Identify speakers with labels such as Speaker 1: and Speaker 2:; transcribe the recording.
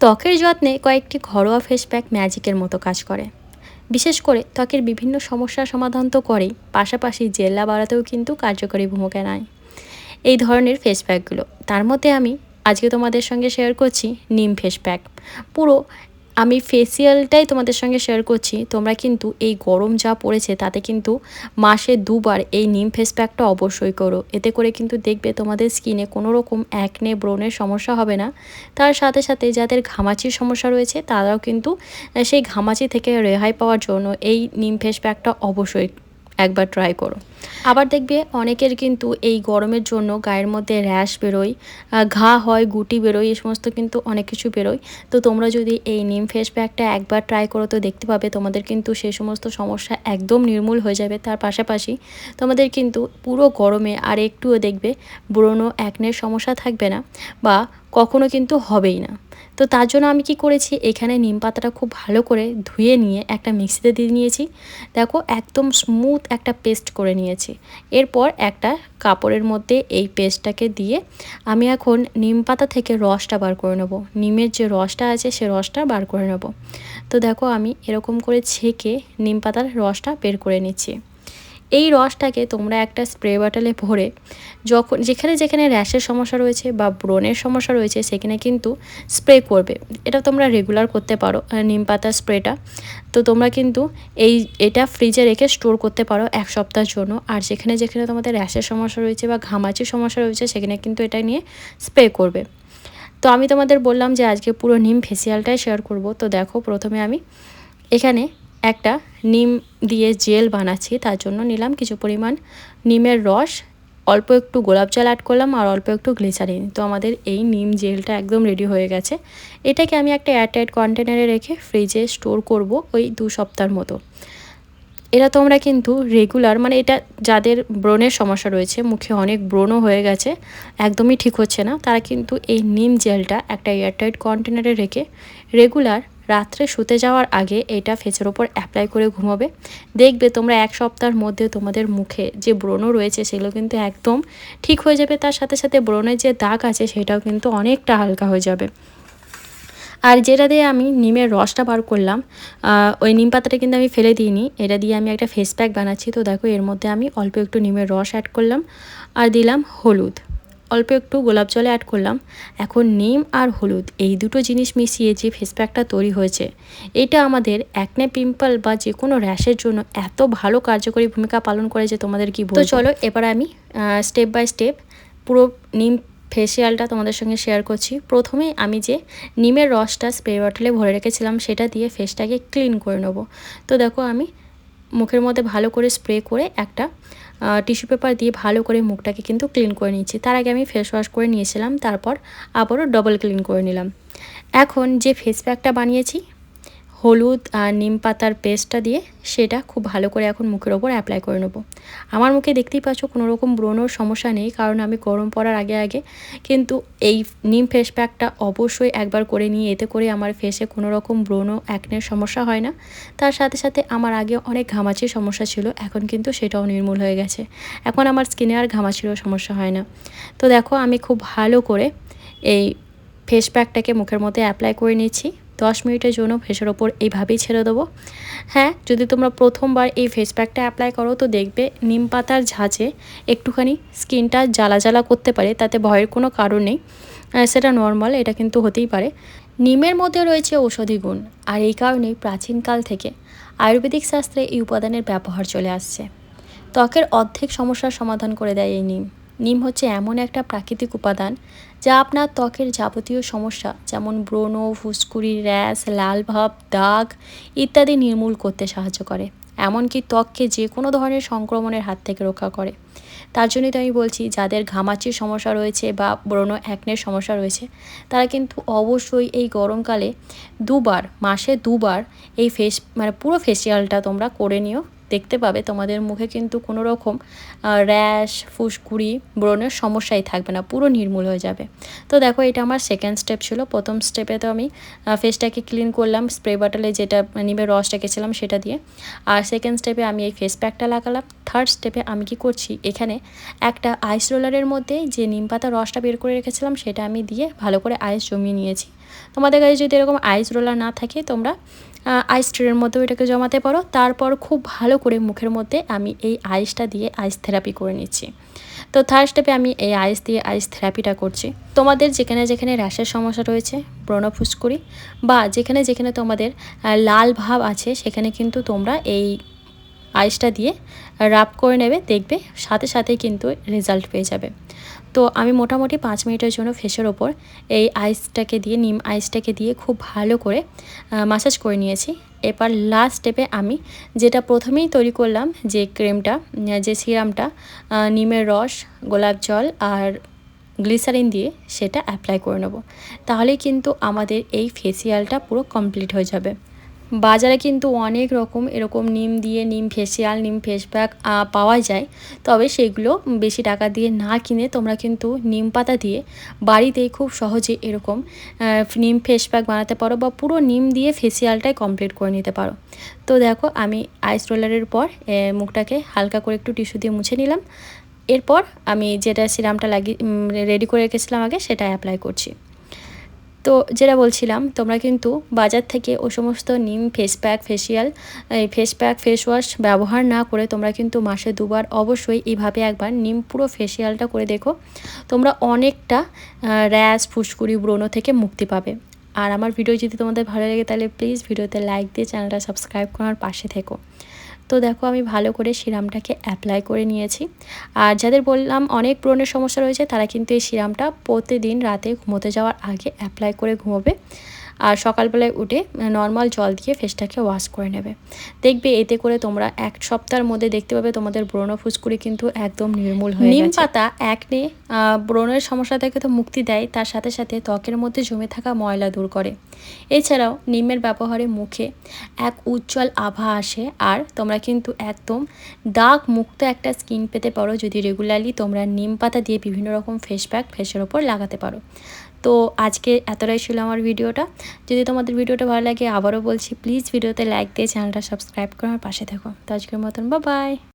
Speaker 1: ত্বকের যত্নে কয়েকটি ঘরোয়া ফেস প্যাক ম্যাজিকের মতো কাজ করে। বিশেষ করে ত্বকের বিভিন্ন সমস্যার সমাধান তো করেই, পাশাপাশি জেল্লা বাড়াতেও কিন্তু কার্যকরী ভূমিকা নেয়। এই ধরনের ফেস প্যাকগুলো তার মধ্যে আমি আজকে তোমাদের সঙ্গে শেয়ার করছি নিম ফেস প্যাক পুরো আমি ফেসিয়ালটাই তোমাদের সঙ্গে শেয়ার করছি। তোমরা কিন্তু এই গরম যা পড়েছে, তাতে কিন্তু মাসে দুবার এই নিম ফেস প্যাকটা অবশ্যই করো। এতে করে কিন্তু দেখবে তোমাদের স্কিনে কোনো রকম অ্যাকনে ব্রণের সমস্যা হবে না। তার সাথে সাথে যাদের ঘামাচির সমস্যা রয়েছে, তারাও কিন্তু সেই ঘামাচি থেকে রেহাই পাওয়ার জন্য এই নিম ফেস প্যাকটা অবশ্যই একবার ট্রাই করো। আবার দেখবে অনেকের কিন্তু এই গরমের জন্য গায়ের মধ্যে র্যাশ বেরোয় ঘা হয়, গুটি বেরোয়, এই সমস্ত কিন্তু অনেক কিছু বেরোয়। তো তোমরা যদি এই নিম ফেস প্যাকটা একবার ট্রাই করো তো দেখতে পাবে তোমাদের কিন্তু সেই সমস্ত সমস্যা একদম নির্মূল হয়ে যাবে। তার পাশাপাশি তোমাদের কিন্তু পুরো গরমে আর একটুও দেখবে ব্রণ একনের সমস্যা থাকবে না বা কখনো কিন্তু হবেই না। তো তার জন্য আমি কি করেছি? এখানে নিম পাতাটা খুব ভালো করে ধুয়ে নিয়ে একটা মিক্সিতে দিয়ে নিয়েছি। দেখো, একদম স্মুথ একটা পেস্ট করে নিয়েছি। এরপর একটা কাপড়ের মধ্যে এই পেস্টটাকে দিয়ে আমি এখন নিম পাতা থেকে রসটা বার করে নেব। নিমের যে রসটা আছে, সে রসটা বার করে নেব। তো দেখো, আমি এরকম করে ছেঁকে নিম পাতার রসটা বের করে নিচ্ছি। এই রসটাকে তোমরা একটা স্প্রে বাটলে ভরে যখন, যেখানে যেখানে র্যাশের সমস্যা রয়েছে বা ব্রণের সমস্যা রয়েছে, সেখানে কিন্তু স্প্রে করবে। এটা তোমরা রেগুলার করতে পারো নিম পাতা স্প্রেটা তো তোমরা কিন্তু এই, এটা ফ্রিজে রেখে স্টোর করতে পারো এক সপ্তাহের জন্য। আর যেখানে যেখানে তোমাদের র্যাশের সমস্যা রয়েছে বা ঘামাচির সমস্যা রয়েছে, সেখানে কিন্তু এটা নিয়ে স্প্রে করবে। তো আমি তোমাদের বললাম যে আজকে পুরো নিম ফেসিয়ালটাই শেয়ার করব। তো দেখো প্রথমে আমি এখানে একটা নিম দিয়ে জেল বানাচ্ছি, তার জন্য নিলাম কিছু পরিমাণ নিমের রস, অল্প একটু গোলাপ জল অ্যাড করলাম আর অল্প একটু গ্লিসারিন তো আমাদের এই নিম জেলটা একদম রেডি হয়ে গেছে। এটাকে আমি একটা এয়ারটাইট কন্টেনারে রেখে ফ্রিজে স্টোর করব ওই দু সপ্তাহের মতো। এটা তোমরা কিন্তু রেগুলার মানে এটা যাদের ব্রণের সমস্যা রয়েছে, মুখে অনেক ব্রণও হয়ে গেছে, একদমই ঠিক হচ্ছে না। তারা কিন্তু এই নিম জেলটা একটা এয়ারটাইট কন্টেনারে রেখে রেগুলার রাত্রে শুতে যাওয়ার আগে এটা ফেসের ওপর অ্যাপ্লাই করে ঘুমাবে। দেখবে তোমরা এক সপ্তাহের মধ্যে তোমাদের মুখে যে ব্রণ রয়েছে সেগুলো কিন্তু একদম ঠিক হয়ে যাবে। তার সাথে সাথে ব্রণের যে দাগ আছে সেটাও কিন্তু অনেকটা হালকা হয়ে যাবে। আর যেটা দিয়ে আমি নিমের রসটা বার করলাম ওই নিম পাতাটা কিন্তু আমি ফেলে দিইনি। এটা দিয়ে আমি একটা ফেস প্যাক বানাচ্ছি। তো দেখো এর মধ্যে আমি অল্প একটু নিমের রস অ্যাড করলাম আর দিলাম হলুদ। অল্প একটু গোলাপ জলে অ্যাড করলাম। এখন নিম আর হলুদ এই দুটো জিনিস মিশিয়ে যে ফেস প্যাকটা তৈরি হয়েছে এটা আমাদের অ্যাকনে পিম্পল বা যে কোনো র্যাশের জন্য এত ভালো কার্যকরী ভূমিকা পালন করে যে তোমাদের কি তো চলো এবার আমি স্টেপ বাই স্টেপ পুরো নিম ফেসিয়ালটা তোমাদের সঙ্গে শেয়ার করছি। প্রথমে আমি যে নিমের রসটা স্প্রে বটলে ভরে রেখেছিলাম সেটা দিয়ে ফেসটাকে ক্লিন করে নেব। তো দেখো আমি মুখের মধ্যে ভালো করে স্প্রে করে একটা টিস্যু পেপার দিয়ে ভালো করে মুখটাকে কিন্তু ক্লিন করে নিচ্ছি তার আগে আমি ফেস ওয়াশ করে নিয়েছিলাম, তারপর আবারও ডবল ক্লিন করে নিলাম। এখন যে ফেস প্যাকটা বানিয়েছি হলুদ আর নিম পাতার পেস্টটা দিয়ে সেটা খুব ভালো করে এখন মুখের ওপর অ্যাপ্লাই করে নেব। আমার মুখে দেখতেই পাচ্ছ কোনো রকম ব্রণর সমস্যা নেই, কারণ আমি গরম পড়ার আগে আগে কিন্তু এই নিম ফেস প্যাকটা অবশ্যই একবার করে নিয়ে, এতে করে আমার ফেসে কোনো রকম ব্রণ একনের সমস্যা হয় না। তার সাথে সাথে আমার আগে অনেক ঘামাচির সমস্যা ছিল, এখন কিন্তু সেটাও নির্মূল হয়ে গেছে। এখন আমার স্কিনে আর ঘামাচিরও সমস্যা হয় না। তো দেখো আমি খুব ভালো করে এই ফেস প্যাকটাকে মুখের মধ্যে অ্যাপ্লাই করে নিচ্ছি। দশ মিনিটের জন্য ফেসের ওপর এইভাবেই ছেড়ে দেবো। হ্যাঁ যদি তোমরা প্রথমবার এই ফেস প্যাকটা অ্যাপ্লাই করো, তো দেখবে নিম পাতার ঝাঁঝে একটুখানি স্কিনটা জ্বালা জ্বালা করতে পারে, তাতে ভয়ের কোনো কারণ নেই। সেটা নর্মাল এটা কিন্তু হতেই পারে। নিমের মধ্যে রয়েছে ঔষধি গুণ, আর এই কারণেই প্রাচীনকাল থেকে আয়ুর্বেদিক শাস্ত্রে এই উপাদানের ব্যবহার চলে আসছে। ত্বকের অর্ধেক সমস্যার সমাধান করে দেয় এই নিম। নিম হচ্ছে এমন একটা প্রাকৃতিক উপাদান যা আপনার ত্বকের যাবতীয় সমস্যা, যেমন ব্রণ, ফুসকুড়ি, র্যাশ, লাল ভাব, দাগ ইত্যাদি নির্মূল করতে সাহায্য করে। এমনকি ত্বককে যে কোনো ধরনের সংক্রমণের হাত থেকে রক্ষা করে। তার জন্যই তো আমি বলছি, যাদের ঘামাচির সমস্যা রয়েছে বা ব্রণ অ্যাকনের সমস্যা রয়েছে, তারা কিন্তু অবশ্যই এই গরমকালে দুবার, মাসে দুবার এই ফেস মানে পুরো ফেসিয়ালটা তোমরা করে নিও। দেখতে পাবে, তোমাদের মুখে কিন্তু কোনো রকম র্যাশ, ফুসকুড়ি, ব্রণের সমস্যাই থাকবে না, পুরো নির্মূল হয়ে যাবে। তো দেখো, এটা আমার সেকেন্ড স্টেপ ছিল। প্রথম স্টেপে তো আমি ফেসটাকে ক্লিন করলাম স্প্রে বটলে যেটা নিমের রস রেখেছিলাম সেটা দিয়ে। আর সেকেন্ড স্টেপে আমি এই ফেস প্যাকটা লাগালাম। থার্ড স্টেপে আমি কি করছি, এখানে একটা আইস রোলারের মধ্যে যে নিম পাতা রসটা বের করে রেখেছিলাম, সেটা আমি দিয়ে ভালো করে আইস জমিয়ে নিয়েছি। তোমাদের কাছে যদি এরকম আইস রোলার না থাকে, তোমরা আইস ট্রের মধ্যে ওইটাকে জমাতে পারো। তারপর খুব ভালো করে মুখের মধ্যে আমি এই আইসটা দিয়ে আইস থেরাপি করে নিচ্ছি। তো থার্ড স্টেপে আমি এই আইস দিয়ে আইস থেরাপিটা করছি। তোমাদের যেখানে যেখানে র্যাশের সমস্যা রয়েছে, ব্রণ ফুসকুড়ি বা যেখানে যেখানে তোমাদের লাল ভাব আছে, সেখানে কিন্তু তোমরা এই আইসটা দিয়ে রাব করে নেবে, দেখবে সাথে সাথেই কিন্তু রেজাল্ট পেয়ে যাবে। তো আমি মোটামুটি পাঁচ মিনিটের জন্য ফেসের ওপর এই আইসটাকে দিয়ে, নিম আইসটাকে দিয়ে খুব ভালো করে মাসাজ করে নিয়েছি। এবার লাস্ট স্টেপে আমি যেটা প্রথমেই তৈরি করলাম, যে ক্রিমটা যে সিরামটা নিমের রস, গোলাপ জল আর গ্লিসারিন দিয়ে সেটা অ্যাপ্লাই করে নেব। তাহলেই কিন্তু আমাদের এই ফেসিয়ালটা পুরো কমপ্লিট হয়ে যাবে। বাজারে কিন্তু অনেক রকম এরকম নিম দিয়ে, নিম ফেসিয়াল, নিম ফেস প্যাক পাওয়া যায়। তবে সেগুলো বেশি টাকা দিয়ে না কিনে তোমরা কিন্তু নিম পাতা দিয়ে বাড়িতেই খুব সহজে এরকম নিম ফেস প্যাক বানাতে পারো বা পুরো নিম দিয়ে ফেসিয়ালটাই কমপ্লিট করে নিতে পারো। তো দেখো, আমি আইস রোলারের পর মুখটাকে হালকা করে একটু টিস্যু দিয়ে মুছে নিলাম। এরপর আমি যেটা সিরামটা লাগিয়ে রেডি করে রেখেছিলাম আগে সেটা অ্যাপ্লাই করছি। তো যেটা বলছিলাম, তোমরা কিন্তু বাজার থেকে ও সমস্ত নিম ফেস প্যাক ফেসিয়াল এই ফেস প্যাক ফেস ওয়াশ ব্যবহার না করে তোমরা কিন্তু মাসে দুবার অবশ্যই এইভাবে একবার নিম পুরো ফেসিয়ালটা করে দেখো। তোমরা অনেকটা র্যাশ, ফুসকুড়ি, ব্রণ থেকে মুক্তি পাবে। আর আমার ভিডিও যদি তোমাদের ভালো লাগে তাহলে প্লিজ ভিডিওতে লাইক দিয়ে চ্যানেলটা সাবস্ক্রাইব করার পাশে থেকো। তো দেখো আমি ভালো করে সিরামটাকে অ্যাপ্লাই করে নিয়েছি। আর যাদের বললাম অনেক ব্রণের সমস্যা রয়েছে, তারা কিন্তু এই সিরামটা প্রতিদিন রাতে ঘুমোতে যাওয়ার আগে অ্যাপ্লাই করে ঘুমোবে। আর সকালবেলায় উঠে নর্মাল জল দিয়ে ফেসটাকে ওয়াশ করে নেবে। দেখবে এতে করে তোমরা এক সপ্তাহের মধ্যে দেখতে পাবে তোমাদের ব্রণ ফুসকুড়ি কিন্তু একদম নির্মূল হয়ে নিম পাতা একনে ব্রণের সমস্যা থেকে তো মুক্তি দেয় তার সাথে সাথে ত্বকের মধ্যে জমে থাকা ময়লা দূর করে। এছাড়াও নিমের ব্যবহারে মুখে এক উজ্জ্বল আভা আসে আর তোমরা কিন্তু একদম দাগ মুক্ত একটা স্কিন পেতে পারো যদি রেগুলারলি তোমরা নিম পাতা দিয়ে বিভিন্ন রকম ফেস প্যাক ফেসের ওপর লাগাতে পারো। তো আজকে এতটাই ছিল আমার ভিডিওটা। যদি তোমাদের ভিডিওটা ভালো লাগে, আবারও বলছি প্লিজ ভিডিওতে লাইক দিয়ে চ্যানেলটা সাবস্ক্রাইব করে আমার পাশে থাকো। তো আজকের মতন বা বাই